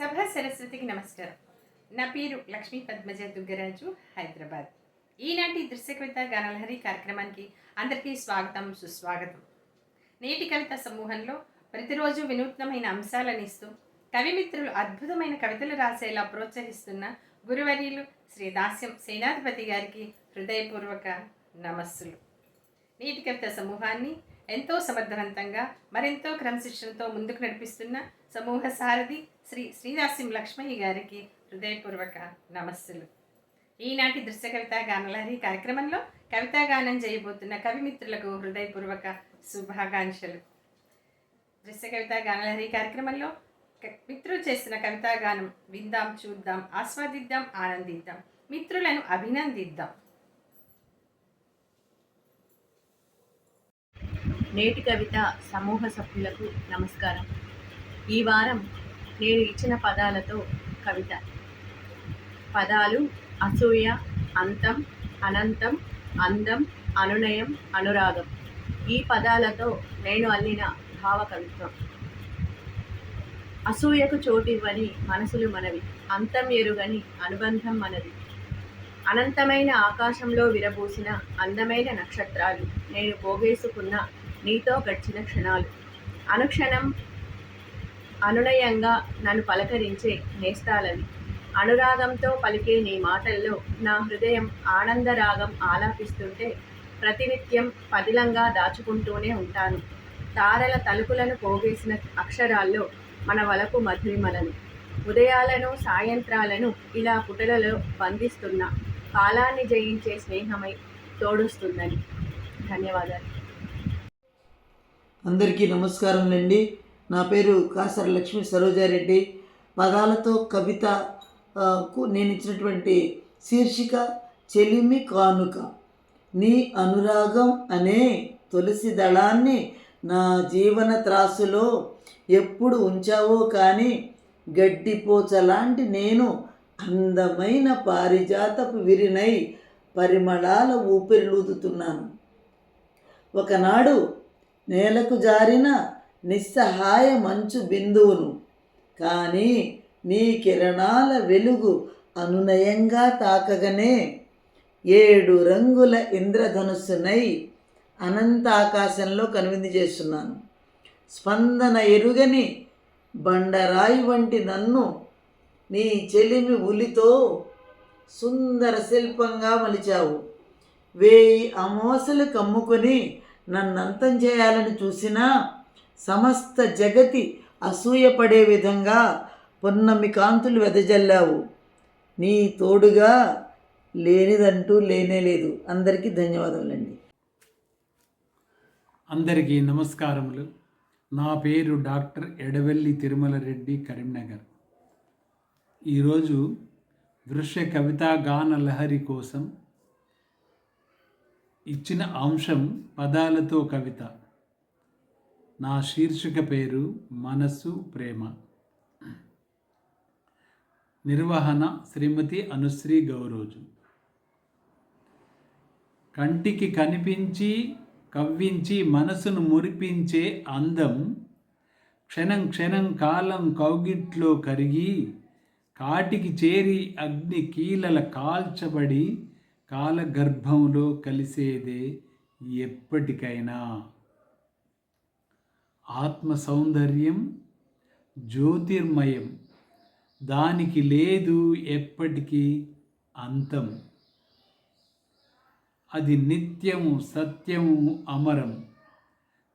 సభ సరస్వతికి నమస్కారం. నా పేరు లక్ష్మీ పద్మజ దుగ్గరాజు హైదరాబాద్. ఈనాటి దృశ్య కవిత గానలహరి కార్యక్రమానికి అందరికీ స్వాగతం సుస్వాగతం. నేటి కవిత సమూహంలో ప్రతిరోజు వినూత్నమైన అంశాలను ఇస్తూ కవిమిత్రులు అద్భుతమైన కవితలు రాసేలా ప్రోత్సహిస్తున్న గురువర్యులు శ్రీ దాస్యం సేనాధిపతి గారికి హృదయపూర్వక నమస్సులు. నీటి కవిత సమూహాన్ని ఎంతో సమర్థవంతంగా మరెంతో క్రమశిక్షణతో ముందుకు నడిపిస్తున్న సమూహ సారథి శ్రీ శ్రీదాసిం లక్ష్మయ్య గారికి హృదయపూర్వక నమస్సులు. ఈనాటి దృశ్య కవిత గానలహరి కార్యక్రమంలో కవితా గానం చేయబోతున్న కవిమిత్రులకు హృదయపూర్వక శుభాకాంక్షలు. దృశ్య కవిత గానలహరి కార్యక్రమంలో మిత్రులు చేసిన కవితా గానం విందాం చూద్దాం ఆస్వాదిద్దాం ఆనందిద్దాం. మిత్రులను అభినందిద్దాం. నేటి కవిత సమూహ సభ్యులకు నమస్కారం. ఈ వారం నేను ఇచ్చిన పదాలతో కవిత. పదాలు అసూయ అంతం అనంతం అందం అనునయం అనురాగం. ఈ పదాలతో నేను అల్లిన భావ కవిత్వం. అసూయకు చోటివ్వని మనసులు మనవి అంతం ఎరుగని అనుబంధం మనది. అనంతమైన ఆకాశంలో విరబూసిన అందమైన నక్షత్రాలు నేను పోగేసుకున్న నీతో గడిచిన క్షణాలు. అనుక్షణం అనునయంగా నన్ను పలకరించే నేస్తాలవి అనురాగంతో పలికే నీ మాటల్లో నా హృదయం ఆనందరాగం ఆలాపిస్తుంటే ప్రతినిత్యం పదిలంగా దాచుకుంటూనే ఉంటాను. తారల తలుపులను పోగేసిన అక్షరాల్లో మన వలకు మధురిమలను. ఉదయాలను సాయంత్రాలను ఇలా పుటలలో బంధిస్తున్న కాలాన్ని జయించే స్నేహమై తోడుస్తుందని. ధన్యవాదాలు. అందరికీ నమస్కారం అండి నా పేరు కాసర లక్ష్మీ సరోజారెడ్డి. పదాలతో కవిత కు నేను ఇచ్చినటువంటి శీర్షిక చెలిమి కానుక. నీ అనురాగం అనే తులసి దళాన్ని నా జీవన త్రాసులో ఎప్పుడు ఉంచావో కానీ గడ్డిపోచలాంటి నేను అందమైన పారిజాతపు విరినై పరిమళాల ఊపిరిలూదుతున్నాను ఒకనాడు నేలకు జారిన నిస్సహాయ మంచు బిందువును. కానీ నీ కిరణాల వెలుగు అనునయంగా తాకగనే. ఏడు రంగుల ఇంద్రధనుస్సునై అనంతాకాశంలో కనువిందు చేస్తున్నాను. స్పందన ఎరుగని బండరాయి వంటి నన్ను నీ చెలిమి ఉలితో సుందర శిల్పంగా మలిచావు. వేయి అమోసలు కమ్ముకొని నన్నంతం చేయాలని చూసినా సమస్త జగతి అసూయపడే విధంగా పొన్నమి కాంతులు వెదజల్లావు. నీ తోడుగా లేనిదంటూ లేనే లేదు. అందరికీ ధన్యవాదములండి. అందరికీ నమస్కారములు. నా పేరు డాక్టర్ ఎడవెల్లి తిరుమల రెడ్డి కరీంనగర్. ఈరోజు దృశ్య కవితా గాన లహరి కోసం ఇచ్చిన అంశం పదాలతో కవిత. నా శీర్షిక పేరు మనస్సు ప్రేమ. నిర్వహణ శ్రీమతి అనుశ్రీ గౌరోజు. కంటికి కనిపించి కవ్వించి మనసును మురిపించే అందం క్షణం క్షణం కాలం కౌగిట్లో కరిగి కాటికి చేరి అగ్ని కీలల కాల్చబడి కాలగర్భంలో కలిసేదే ఎప్పటికైనా. ఆత్మ సౌందర్యం జ్యోతిర్మయం. దానికి లేదు ఎప్పటికీ అంతం. అది నిత్యము సత్యము అమరం.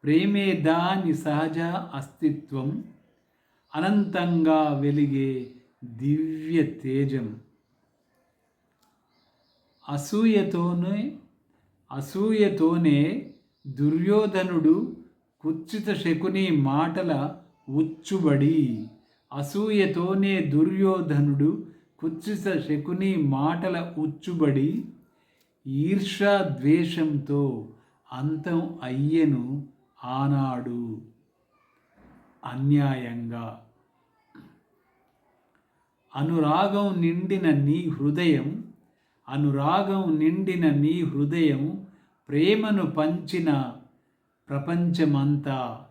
ప్రేమే దాని సహజ అస్తిత్వం. అనంతంగా వెలిగే దివ్య తేజం. అసూయతోనే అసూయతోనే దుర్యోధనుడు కుత్సిత శకుని మాటల ఉచ్చుబడి అసూయతోనే దుర్యోధనుడు కుత్సిత శకుని మాటల ఉచ్చుబడి ఈర్షా ద్వేషంతో అంతం అయ్యెను ఆనాడు. అన్యాయంగా. అనురాగం నిండిన నీ హృదయం అనురాగం నిండిన నీ హృదయం ప్రేమను పంచిన ప్రపంచమంతా.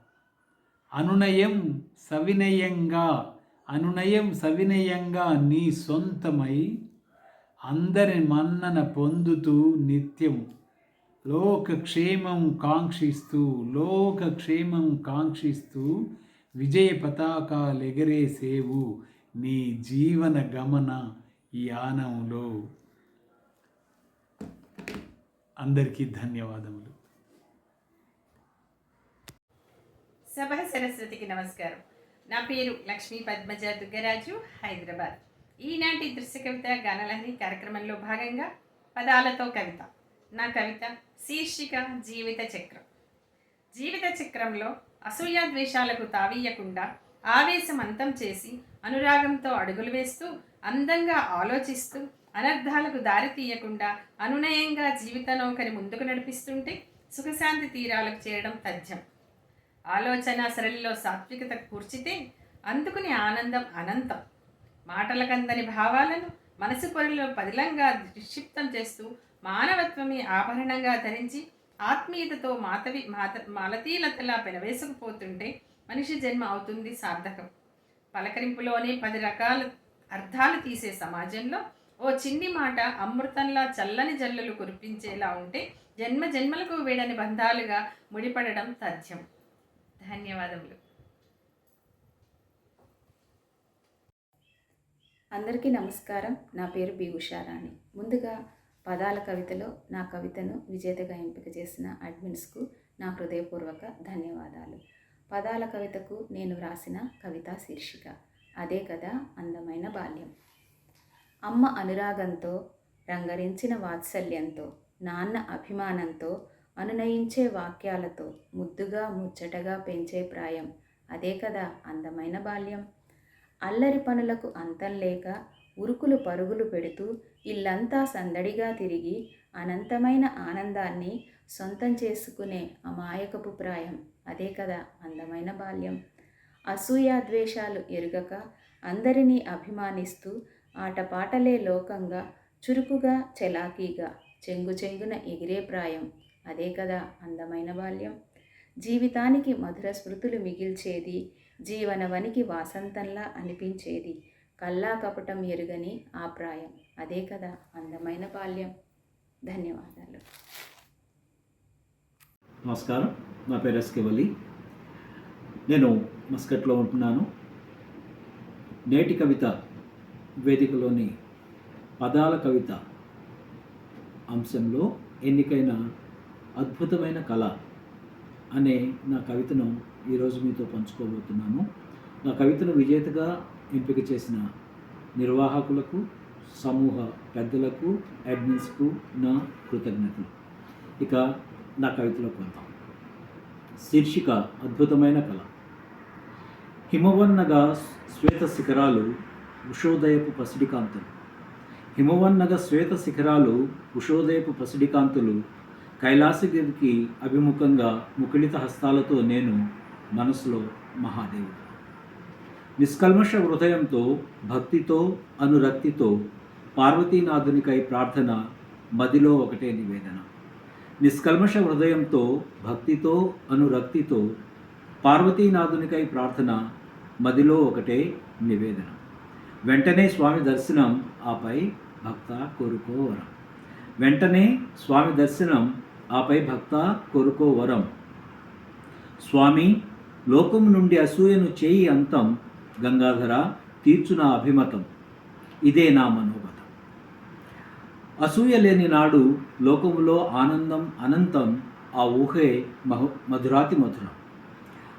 అనునయం సవినయంగా అనునయం సవినయంగా నీ సొంతమై అందరి మన్నన పొందుతూ నిత్యం లోకక్షేమం కాంక్షిస్తూ లోకక్షేమం కాంక్షిస్తూ విజయ పతాకాలు ఎగరేసేవు నీ జీవన గమన ఈ యానంలో అందరికీ ధన్యవాదములు. సభ సరస్వతికి నమస్కారం. నా పేరు లక్ష్మీ పద్మజ దుగ్గరాజు హైదరాబాద్. ఈనాటి దృశ్య కవిత గానలహరి కార్యక్రమంలో భాగంగా పదాలతో కవిత. నా కవిత శీర్షిక జీవిత చక్రం. జీవిత చక్రంలో అసూయాద్వేషాలకు తావీయకుండా ఆవేశం అంతం చేసి అనురాగంతో అడుగులు వేస్తూ అందంగా ఆలోచిస్తూ అనర్థాలకు దారి తీయకుండా అనునయంగా జీవిత నౌకని ముందుకు నడిపిస్తుంటే సుఖశాంతి తీరాలకు చేయడం తథ్యం. ఆలోచన సరళిలో సాత్వికత కూర్చితే అందుకుని ఆనందం అనంతం. మాటలకందని భావాలను మనసు పొరలో పదిలంగా నిక్షిప్తం చేస్తూ మానవత్వమే ఆభరణంగా ధరించి ఆత్మీయతతో మాతవి మాత మాలతీలతలా పెనవేసుకుపోతుంటే మనిషి జన్మ అవుతుంది సార్థకం. పలకరింపులోనే పది రకాల అర్థాలు తీసే సమాజంలో ఓ చిన్ని మాట అమృతంలా చల్లని జల్లులు కురిపించేలా ఉంటే జన్మ జన్మలకు వీడని బంధాలుగా ముడిపడడం తథ్యం. ధన్యవాదములు. అందరికీ నమస్కారం. నా పేరు బి ఉషారాణి ముందుగా పదాల కవితలో నా కవితను విజేతగా ఎంపిక చేసిన అడ్మిన్స్కు నా హృదయపూర్వక ధన్యవాదాలు. పదాల కవితకు నేను వ్రాసిన కవితా శీర్షిక అదే కదా అందమైన బాల్యం. అమ్మ అనురాగంతో రంగరించిన వాత్సల్యంతో నాన్న అభిమానంతో అనునయించే వాక్యాలతో ముద్దుగా ముచ్చటగా పెంచే ప్రాయం. అదే కదా అందమైన బాల్యం. అల్లరి పనులకు అంతం లేక ఉరుకులు పరుగులు పెడుతూ ఇల్లంతా సందడిగా తిరిగి అనంతమైన ఆనందాన్ని సొంతం చేసుకునే అమాయకపు ప్రాయం. అదే కదా అందమైన బాల్యం. అసూయాద్వేషాలు ఎరుగక అందరినీ అభిమానిస్తూ ఆటపాటలే లోకంగా చురుకుగా చలాకీగా చెంగు చెంగున ఎగిరే ప్రాయం. అదే కదా అందమైన బాల్యం. జీవితానికి మధుర స్మృతులు మిగిల్చేది జీవనవనికి వాసంతంలా అనిపించేది కల్లా కపటం ఎరుగని ఆ ప్రాయం. అదే కదా అందమైన బాల్యం. ధన్యవాదాలు. నమస్కారం. నా పేరు ఎస్కేవలి నేను మస్కట్లో ఉంటున్నాను. నేటి కవిత వేదికలోని పదాల కవిత అంశంలో ఎన్నికైన అద్భుతమైన కళ అనే నా కవితను ఈరోజు మీతో పంచుకోబోతున్నాను. నా కవితను విజేతగా ఎంపిక చేసిన నిర్వాహకులకు సమూహ పెద్దలకు అడ్మిన్స్కు నా కృతజ్ఞతలు. ఇక నా కవితలోకి వద్దాం శీర్షిక అద్భుతమైన కళ. హిమవన్నగా శ్వేత శిఖరాలు ఉషోదయపు పసిడికాంతులు. హిమవన్నగ శ్వేత శిఖరాలు ఉషోదయపు పసిడికాంతులు కైలాసగిరికి అభిముఖంగా ముకుళిత హస్తాలతో నేను మనసులో మహాదేవుడు. నిష్కల్మష హృదయంతో భక్తితో అనురక్తితో పార్వతీనాథునికై ప్రార్థన మదిలో ఒకటే నివేదన. నిష్కల్మష హృదయంతో భక్తితో అనురక్తితో పార్వతీనాథునికై ప్రార్థన మదిలో ఒకటే నివేదన. వెంటనే స్వామి దర్శనం ఆపై భక్త కోరుకోవరా వెంటనే స్వామి దర్శనం ఆపై భక్త కోరుకో వరం. స్వామి లోకం నుండి అసూయను చేయి అంతం గంగాధర తీర్చున అభిమతం. ఇదే నా మనోగతం అసూయ లేని నాడు లోకములో ఆనందం అనంతం ఆ ఊహే మహు మధురాతి మధురం.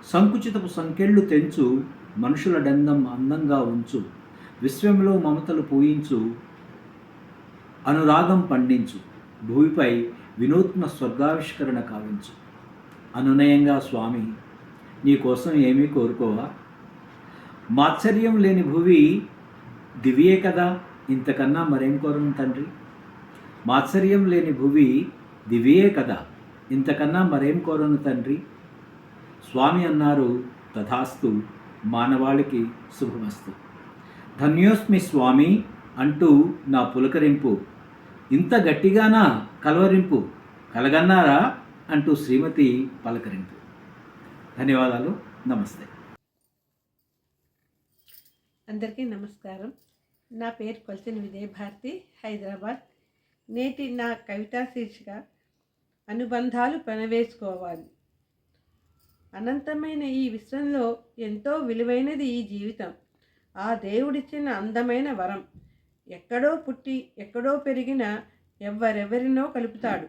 సంకుచితపు సంకెళ్ళు తెంచు మనుషుల డందం అందంగా ఉంచు. విశ్వంలో మమతలు పూయించు అనురాగం పండించు. భూమిపై వినూత్న స్వర్గావిష్కరణ కావించు. అనునయంగా స్వామి నీకోసం ఏమీ కోరుకోవా? మాత్సర్యం లేని భువి దివ్యే కదా? ఇంతకన్నా మరేం కోరను తండ్రి? మాత్సర్యం లేని భువి దివ్యే కదా? ఇంతకన్నా మరేం కోరను తండ్రి? స్వామి అన్నారు తథాస్తు మానవాళికి శుభమస్తు. ధన్యోస్మి స్వామి అంటూ నా పులకరింపు ఇంత గట్టిగానా కలవరింపు? కలగన్నారా? అంటూ శ్రీమతి పలకరింపు. ధన్యవాదాలు. నమస్తే. అందరికీ నమస్కారం. నా పేరు కొలసిన విజయభారతి హైదరాబాద్. నేటి నా కవితా శీర్షిక అనుబంధాలు పెనవేసుకోవాలి అనంతమైన ఈ విశ్వంలో ఎంతో విలువైనది ఈ జీవితం. ఆ దేవుడిచ్చిన అందమైన వరం. ఎక్కడో పుట్టి ఎక్కడో పెరిగిన ఎవరెవరినో కలుపుతాడు.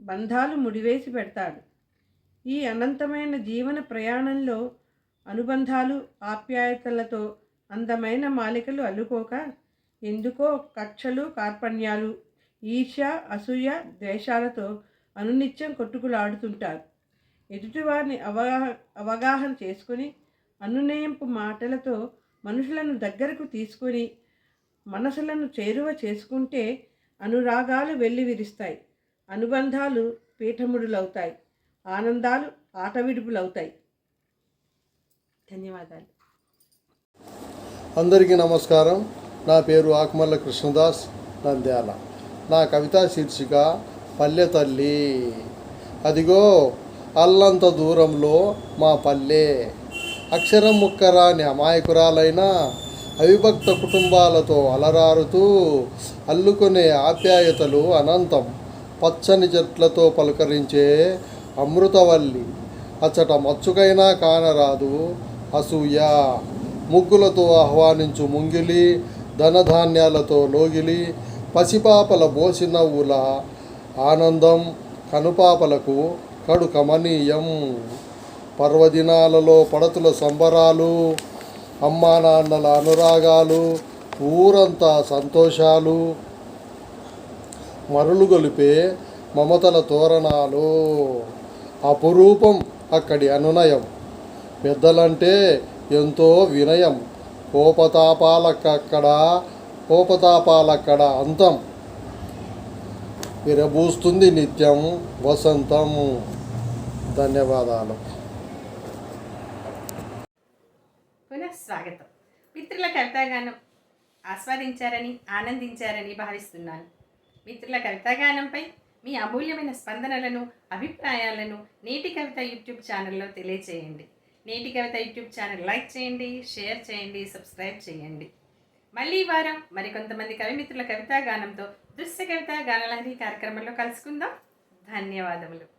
బంధాలు ముడివేసి పెడతాడు. ఈ అనంతమైన జీవన ప్రయాణంలో అనుబంధాలు ఆప్యాయతలతో అందమైన మాలికలు అల్లుకోక ఎందుకో కక్షలు కార్పణ్యాలు ఈర్ష అసూయ ద్వేషాలతో అనునిత్యం కొట్టుకులాడుతుంటారు. ఎదుటివారిని అవగా అవగాహన చేసుకుని అనునయింపు మాటలతో మనుషులను దగ్గరకు తీసుకొని మనసులను చేరువ చేసుకుంటే అనురాగాలు వెల్లివిరుస్తాయి అనుబంధాలు పీఠముడులవుతాయి. ఆనందాలు ఆటవిడుపులవుతాయి ధన్యవాదాలు. అందరికీ నమస్కారం. నా పేరు ఆకుమల్ల కృష్ణదాస్ నంద్యాల. నా కవితా శీర్షిక పల్లె తల్లి. అదిగో అల్లంత దూరంలో మా పల్లె. అక్షరం ముక్కరాని అమాయకురాలైన అవిభక్త కుటుంబాలతో అలరారుతూ అల్లుకునే ఆప్యాయతలు అనంతం. పచ్చని చెట్లతో పలకరించే అమృతవల్లి. అచ్చట మచ్చుకైనా కానరాదు. అసూయ. ముగ్గులతో ఆహ్వానించు ముంగిలి. ధనధాన్యాలతో లోగిలి. పసిపాపల బోసినవ్వుల ఆనందం కనుపాపలకు కడు కమనీయం పర్వదినాలలో పడతుల సంబరాలు అమ్మా నాన్నల అనురాగాలు ఊరంతా సంతోషాలు. మరులు గొలిపే మమతల తోరణాలు. అపురూపం అక్కడి అనునయం. పెద్దలంటే ఎంతో వినయం. కోపతాపాలక్కడ కోపతాపాలక్కడ అంతం. విరబూస్తుంది నిత్యం వసంతం. ధన్యవాదాలు. స్వాగతం. మిత్రుల కవితాగానం ఆస్వాదించారని ఆనందించారని భావిస్తున్నాను. మిత్రుల కవితాగానంపై మీ అమూల్యమైన స్పందనలను అభిప్రాయాలను నేటి కవిత యూట్యూబ్ ఛానల్లో తెలియచేయండి. నేటి కవిత యూట్యూబ్ ఛానల్ లైక్ చేయండి షేర్ చేయండి సబ్స్క్రైబ్ చేయండి. మళ్ళీ వారం మరికొంతమంది కవిమిత్రుల కవితాగానంతో దృశ్య కవిత గానలహరి కార్యక్రమంలో కలుసుకుందాం. ధన్యవాదములు.